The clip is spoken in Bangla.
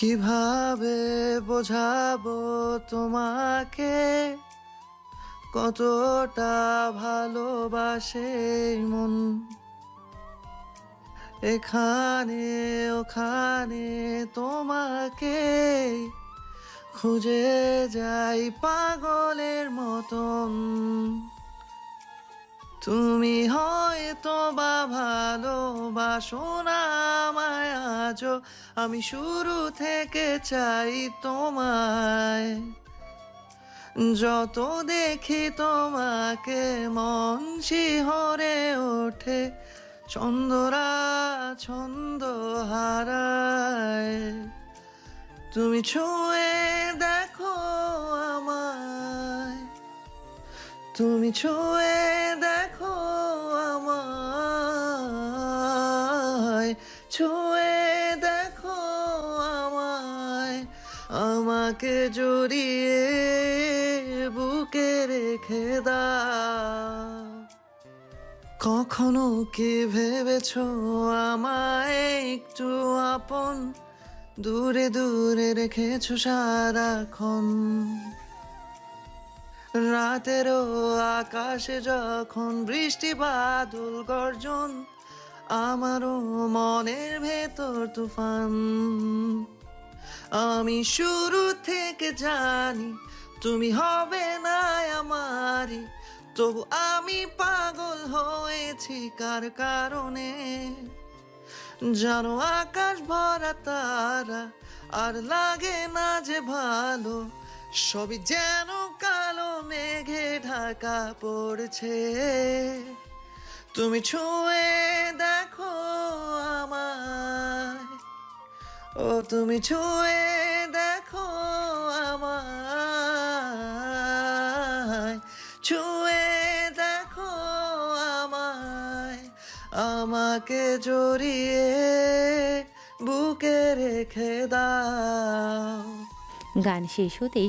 কীভাবে বোঝাবো তোমাকে? কতটা ভালোবাসে মন? এখানে, ওখানে তোমাকে খুঁজে যাই পাগলের মতন। তুমি হয়তো বা ভালোবাসো না আজও আমি শুরু থেকে চাই তোমায়। যত দেখি তোমাকে মন শিহরে ওঠে, চন্দরা ছন্দ হারায়। তুমি ছুঁয়ে দেখো আমায়। তুমি ছুঁয়ে দেখো আমায়। ছুঁয়ে আমাকে জড়িয়ে বুকে রেখে দাও। কখনো কি ভেবেছ আমায় একটু আপন? দূরে দূরে রেখেছো সারাক্ষণ। রাতেরও আকাশে যখন বৃষ্টি বাদল গর্জন, আমারও মনের ভেতর তুফান। আমি শুরু থেকে জানি তুমি হবে না আমারই তবু আমি পাগল হয়েছি কার কারণে? জানো আকাশ ভরা তারা আর লাগে না যে ভালো, সবই যেন কালো মেঘে ঢাকা পড়ছে। তুমি ছুঁয়ে দেখো ও তুমি ছুঁয়ে দেখো আমায়। ছুঁয়ে দেখো আমায়। আমাকে জড়িয়ে বুকে রেখে দাও। গান শেষ হতেই